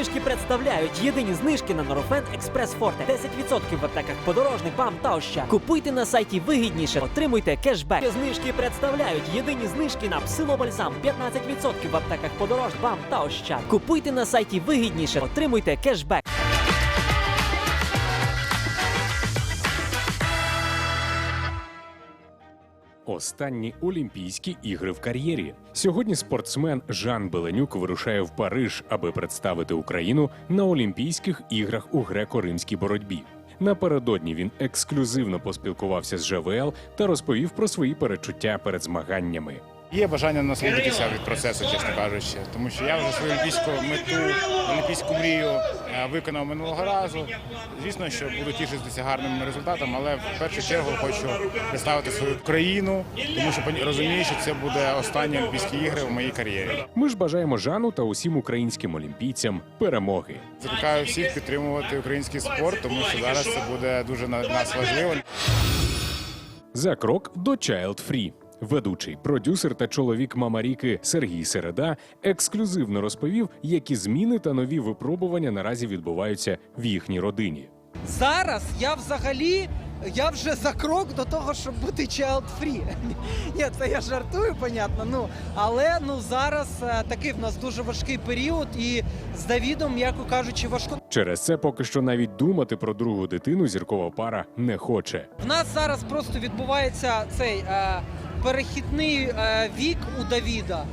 Знижки представляють єдині знижки на Норофен Експрес Форте. 10% в аптеках подорожник, вам та ще. Купуйте на сайті вигідніше, отримуйте кешбек. Знижки представляють єдині знижки на псилобальзам. 15% в аптеках подорож вам та ще. Купуйте на сайті вигідніше, отримуйте кешбек. Останні Олімпійські ігри в кар'єрі. Сьогодні спортсмен Жан Беленюк вирушає в Париж, аби представити Україну на Олімпійських іграх у греко-римській боротьбі. Напередодні він ексклюзивно поспілкувався з ЖВЛ та розповів про свої перечуття перед змаганнями. Є бажання насолодитися від процесу, чесно кажучи, тому що я вже свою олімпійську мету, олімпійську мрію е, виконав минулого разу. Звісно, що буду тішитися гарним результатом, але в першу чергу хочу представити свою країну, тому що розумію, що це буде останні олімпійські ігри в моїй кар'єрі. Ми ж бажаємо Жану та усім українським олімпійцям перемоги. Закликаю всіх підтримувати український спорт, тому що зараз це буде дуже на нас важливо. За крок до Child Free. Ведучий, продюсер та чоловік Мамаріки Сергій Середа ексклюзивно розповів, які зміни та нові випробування наразі відбуваються в їхній родині. Зараз я взагалі я вже за крок до того, щоб бути child free. Ні, це я жартую, понятно. Ну але ну зараз е, такий в нас дуже важкий період, і з Давідом, м'яко кажучи, важко. Через це поки що навіть думати про другу дитину зіркова пара не хоче. В нас зараз просто відбувається цей е, перехідний е, вік у Давіда.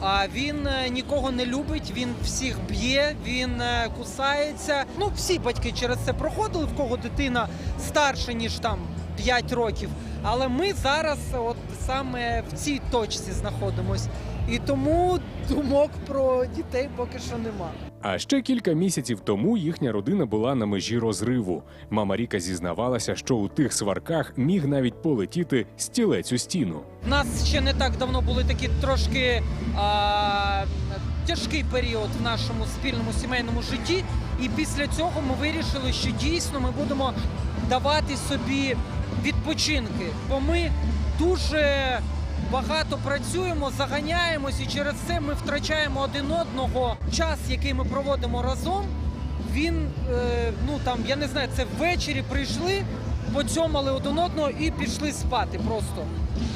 А він е, нікого не любить, він всіх б'є, він е, кусається. Ну, всі батьки через це проходили, в кого дитина старша, ніж там 5 років. Але ми зараз от саме в цій точці знаходимось. І тому думок про дітей поки що нема. А ще кілька місяців тому їхня родина була на межі розриву. Мама Ріка зізнавалася, що у тих сварках міг навіть полетіти стілець у стіну. У нас ще не так давно були такі трошки а, тяжкий період в нашому спільному сімейному житті. І після цього ми вирішили, що дійсно ми будемо давати собі відпочинки. Бо ми дуже багато працюємо, заганяємось, і через це ми втрачаємо один одного. Час, який ми проводимо разом, він е, ну там я не знаю, це ввечері прийшли, поцьомали один одного і пішли спати просто.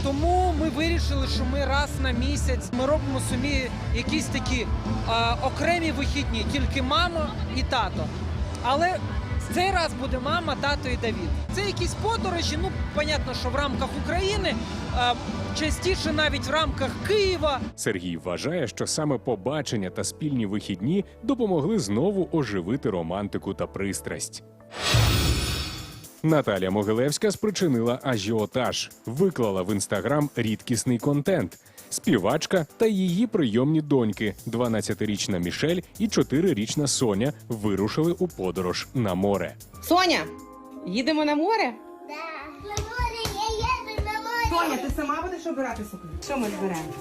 Тому ми вирішили, що ми раз на місяць ми робимо собі якісь такі а, окремі вихідні, тільки мама і тато. Але цей раз буде мама, тато і Давід. Це якісь подорожі. Ну, понятно, що в рамках України, а, частіше навіть в рамках Києва. Сергій вважає, що саме побачення та спільні вихідні допомогли знову оживити романтику та пристрасть. Наталя Могилевська спричинила ажіотаж, виклала в інстаграм рідкісний контент. Співачка та її прийомні доньки, 12-річна Мішель і 4-річна Соня, вирушили у подорож на море. Соня, їдемо на море? На море, я еду на море. Соня, ти сама будеш обирати сукню? Що ми зберемо?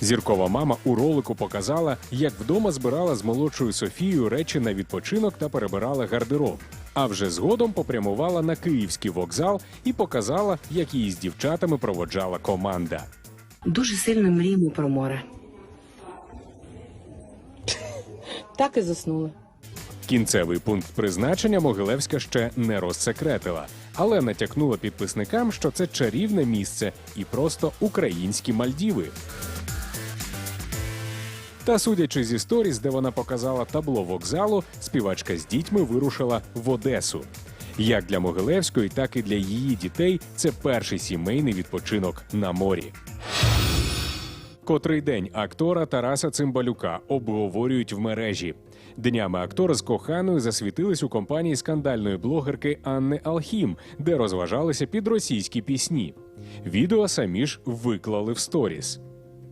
Зіркова мама у ролику показала, як вдома збирала з молодшою Софією речі на відпочинок та перебирала гардероб. А вже згодом попрямувала на київський вокзал і показала, як її з дівчатами проводжала команда. Дуже сильно мріємо про море. Так і заснули. Кінцевий пункт призначення Могилевська ще не розсекретила, але натякнула підписникам, що це чарівне місце і просто українські Мальдіви. Та судячи зі сторіс, де вона показала табло вокзалу, співачка з дітьми вирушила в Одесу. Як для Могилевської, так і для її дітей це перший сімейний відпочинок на морі. Котрий день актора Тараса Цимбалюка обговорюють в мережі. Днями актор з коханою засвітились у компанії скандальної блогерки Анни Алхім, де розважалися під російські пісні. Відео самі ж виклали в сторіс.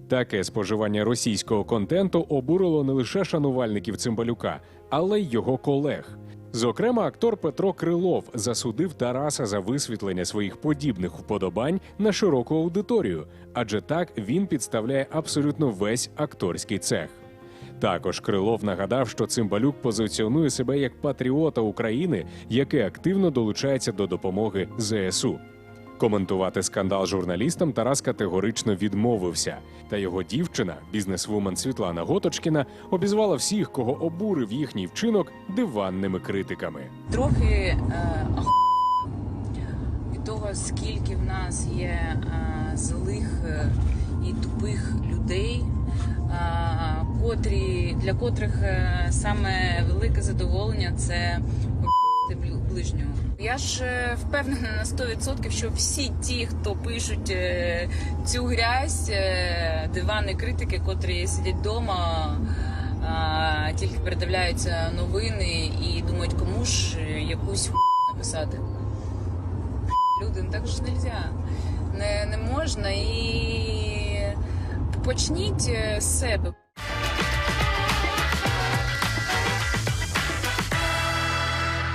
Таке споживання російського контенту обурило не лише шанувальників Цимбалюка, але й його колег. Зокрема, актор Петро Крилов засудив Тараса за висвітлення своїх подібних вподобань на широку аудиторію, адже так він підставляє абсолютно весь акторський цех. Також Крилов нагадав, що Цимбалюк позиціонує себе як патріота України, який активно долучається до допомоги ЗСУ. Коментувати скандал журналістам Тарас категорично відмовився. Та його дівчина, бізнесвумен Світлана Готочкіна, обізвала всіх, кого обурив їхній вчинок, диванними критиками. трохи е, від того, скільки в нас є е, злих е, і тупих людей, котрі, для котрих саме велике задоволення це блю- ближнього. Я ж е, впевнена на 100%, що всі ті, хто пишуть е, цю грязь, е, дивани критики, котрі сидять вдома, тільки передивляються новини і думають, кому ж якусь написати. Люди, ну так ж нельзя. Не, можна і почніть з себе.